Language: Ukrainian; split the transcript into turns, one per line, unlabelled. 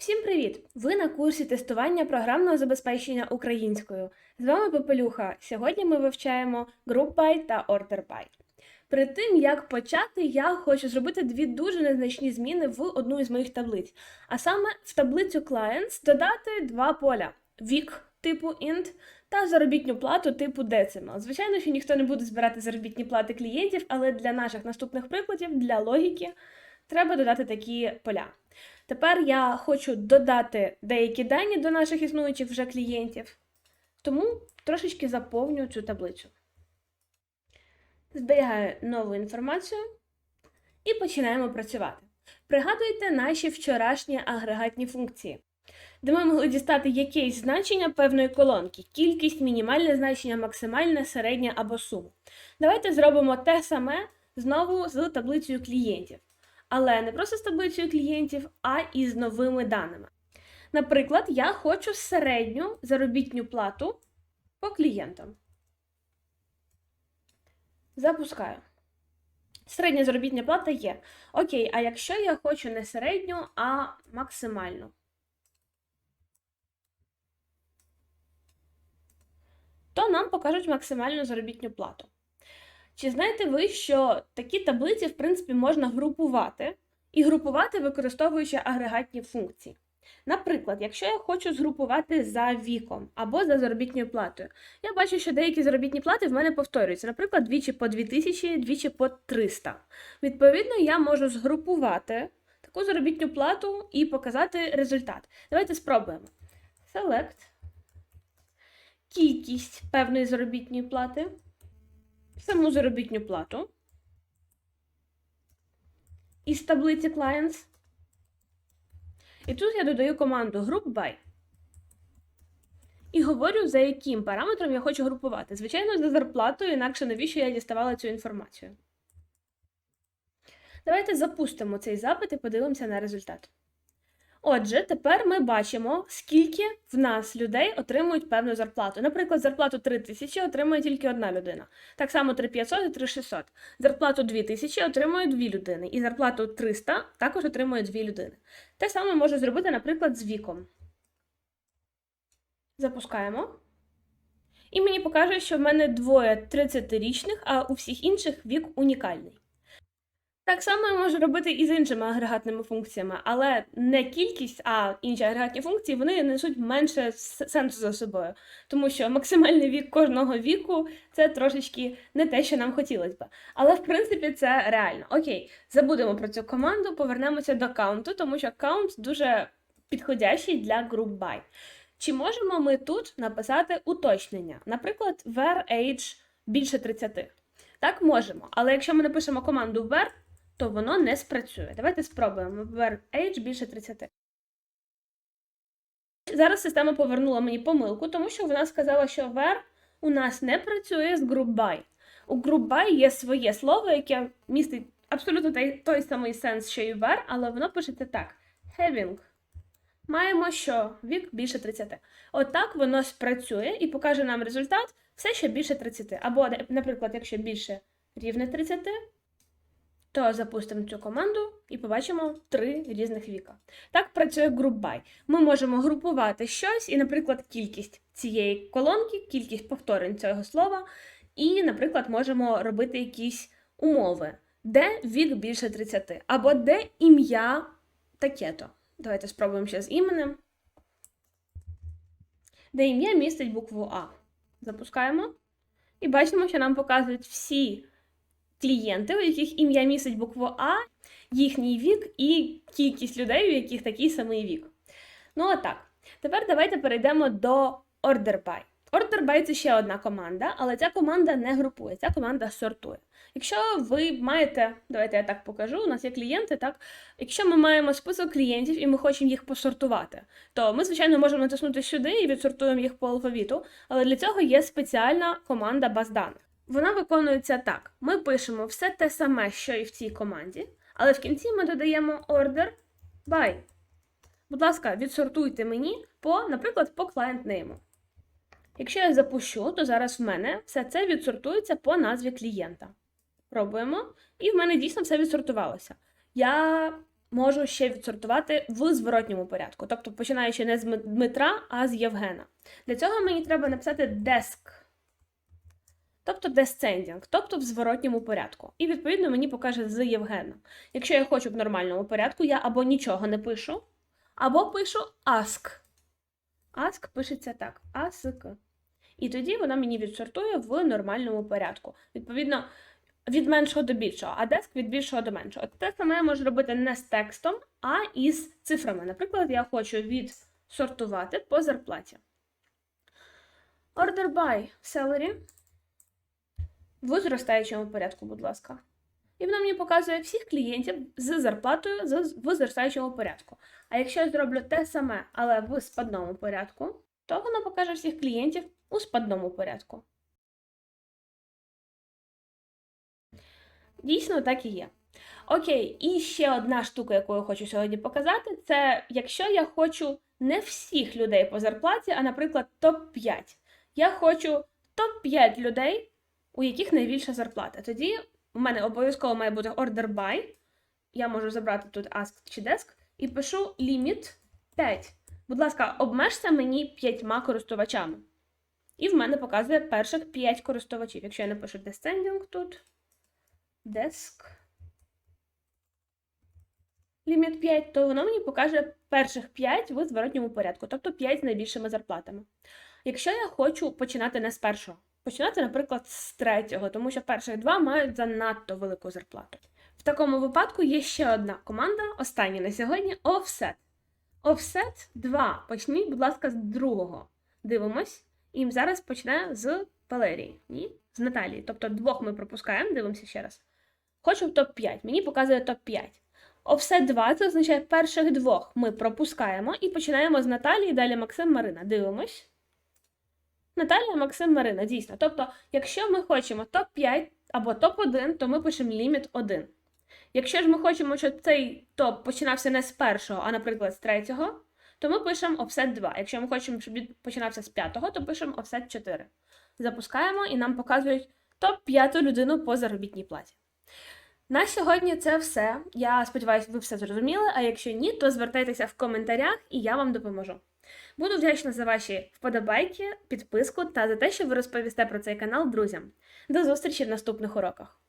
Всім привіт! Ви на курсі тестування програмного забезпечення українською. З вами Попелюха. Сьогодні ми вивчаємо GroupBy та OrderBy. Перед тим як почати, я хочу зробити дві дуже незначні зміни в одну із моїх таблиць. А саме в таблицю Clients додати два поля: вік типу int та заробітну плату типу Decimal. Звичайно, що ніхто не буде збирати заробітні плати клієнтів, але для наших наступних прикладів, для логіки, треба додати такі поля. Тепер я хочу додати деякі дані до наших існуючих вже клієнтів, тому трошечки заповню цю таблицю. Зберігаю нову інформацію і починаємо працювати. Пригадуйте наші вчорашні агрегатні функції, де ми могли дістати якесь значення певної колонки, кількість, мінімальне значення, максимальне, середнє або суму. Давайте зробимо те саме знову з таблицею клієнтів. Але не просто з таблицею клієнтів, а і з новими даними. Наприклад, я хочу середню заробітню плату по клієнтам. Запускаю. Середня заробітня плата є. Окей, а якщо я хочу не середню, а максимальну? То нам покажуть максимальну заробітню плату. Чи знаєте ви, що такі таблиці, в принципі, можна групувати і групувати, використовуючи агрегатні функції? Наприклад, якщо я хочу згрупувати за віком або за заробітною платою, я бачу, що деякі заробітні плати в мене повторюються, наприклад, двічі по 2000, двічі по 300. Відповідно, я можу згрупувати таку заробітну плату і показати результат. Давайте спробуємо. Select кількість певної заробітної плати саму заробітню плату із таблиці Clients. І тут я додаю команду Group by. І говорю, за яким параметром я хочу групувати. Звичайно, за зарплатою, інакше навіщо я діставала цю інформацію. Давайте запустимо цей запит і подивимося на результат. Отже, тепер ми бачимо, скільки в нас людей отримують певну зарплату. Наприклад, зарплату 3 тисячі отримує тільки одна людина. Так само 3500 і 3600. Зарплату 2000 отримує дві людини. І зарплату 300 також отримує дві людини. Те саме можу зробити, наприклад, з віком. Запускаємо. І мені покаже, що в мене двоє 30-річних, а у всіх інших вік унікальний. Так само я можу робити і з іншими агрегатними функціями, але не кількість, а інші агрегатні функції вони несуть менше сенсу за собою. Тому що максимальний вік кожного віку це трошечки не те, що нам хотілося б. Але в принципі це реально. Окей, забудемо про цю команду, повернемося до каунту, тому що каунт дуже підходящий для group by. Чи можемо ми тут написати уточнення? Наприклад, where age більше 30. Так, можемо. Але якщо ми напишемо команду where, то воно не спрацює. Давайте спробуємо. Where age більше 30. Зараз система повернула мені помилку, тому що вона сказала, що where у нас не працює з group by. У group by є своє слово, яке містить абсолютно той, той самий сенс, що і where, але воно пишеться так: having. Маємо, що вік більше 30. Отак воно спрацює і покаже нам результат все, що більше 30. Або, наприклад, якщо більше рівне 30, то запустимо цю команду і побачимо три різних віка. Так працює Group. Ми можемо групувати щось, і, наприклад, кількість цієї колонки, кількість повторень цього слова, і, наприклад, можемо робити якісь умови, де вік більше 30, або де ім'я таке-то. Давайте спробуємо ще з іменем. Де ім'я містить букву А. Запускаємо. І бачимо, що нам показують всі клієнти, у яких ім'я містить букву А, їхній вік і кількість людей, у яких такий самий вік. Ну, а так. Тепер давайте перейдемо до Order By. Це ще одна команда, але ця команда не групує, ця команда сортує. Якщо ви маєте, давайте я так покажу, у нас є клієнти, так? Якщо ми маємо список клієнтів і ми хочемо їх посортувати, то ми, звичайно, можемо натиснути сюди і відсортуємо їх по алфавіту, але для цього є спеціальна команда баз даних. Вона виконується так: ми пишемо все те саме, що і в цій команді, але в кінці ми додаємо order by. Будь ласка, відсортуйте мені по, наприклад, по client name. Якщо я запущу, то зараз в мене все це відсортується по назві клієнта. Пробуємо. І в мене дійсно все відсортувалося. Я можу ще відсортувати в зворотньому порядку. Тобто починаючи не з Дмитра, а з Євгена. Для цього мені треба написати desk. Тобто descending, тобто в зворотньому порядку. І відповідно мені покаже з Євгена. Якщо я хочу в нормальному порядку, я або нічого не пишу, або пишу ask. Ask пишеться так: ask. І тоді вона мені відсортує в нормальному порядку. Відповідно, від меншого до більшого, а деск від більшого до меншого. Те саме я можу робити не з текстом, а із цифрами. Наприклад, я хочу відсортувати по зарплаті. Order by salary в зростаючому порядку, будь ласка. І воно мені показує всіх клієнтів з зарплатою в зростаючому порядку. А якщо я зроблю те саме, але в спадному порядку, то воно покаже всіх клієнтів у спадному порядку. Дійсно, так і є. Окей, і ще одна штука, яку я хочу сьогодні показати, це якщо я хочу не всіх людей по зарплаті, а, наприклад, топ-5. Я хочу топ-5 людей, у яких найбільша зарплата. Тоді у мене обов'язково має бути order by. Я можу забрати тут ask чи desk і пишу limit 5. Будь ласка, обмежте мені п'ятьма користувачами. І в мене показує перших 5 користувачів. Якщо я напишу descending тут, desk, ліміт 5, то воно мені покаже перших 5 в зворотньому порядку, тобто 5 з найбільшими зарплатами. Якщо я хочу починати не з першого, починати, наприклад, з третього, тому що перших два мають занадто велику зарплату. В такому випадку є ще одна команда, остання на сьогодні offset. Offset 2. Почніть, будь ласка, з другого. Дивимось. І зараз почне з Валерії. Ні? З Наталії. Тобто двох ми пропускаємо, дивимося ще раз. Хочу в топ-5. Мені показує топ-5. Offset 2 це означає перших двох ми пропускаємо і починаємо з Наталії, далі Максим Марина. Дивимось. Наталія, Максим, Марина, дійсно. Тобто, якщо ми хочемо топ-5 або топ-1, то ми пишемо ліміт 1. Якщо ж ми хочемо, щоб цей топ починався не з першого, а, наприклад, з третього, то ми пишемо offset 2. Якщо ми хочемо, щоб він починався з п'ятого, то пишемо offset 4. Запускаємо і нам показують топ-5 людину по заробітній платі. На сьогодні це все. Я сподіваюся, ви все зрозуміли. А якщо ні, то звертайтеся в коментарях і я вам допоможу. Буду вдячна за ваші вподобайки, підписку та за те, що ви розповісте про цей канал друзям. До зустрічі в наступних уроках!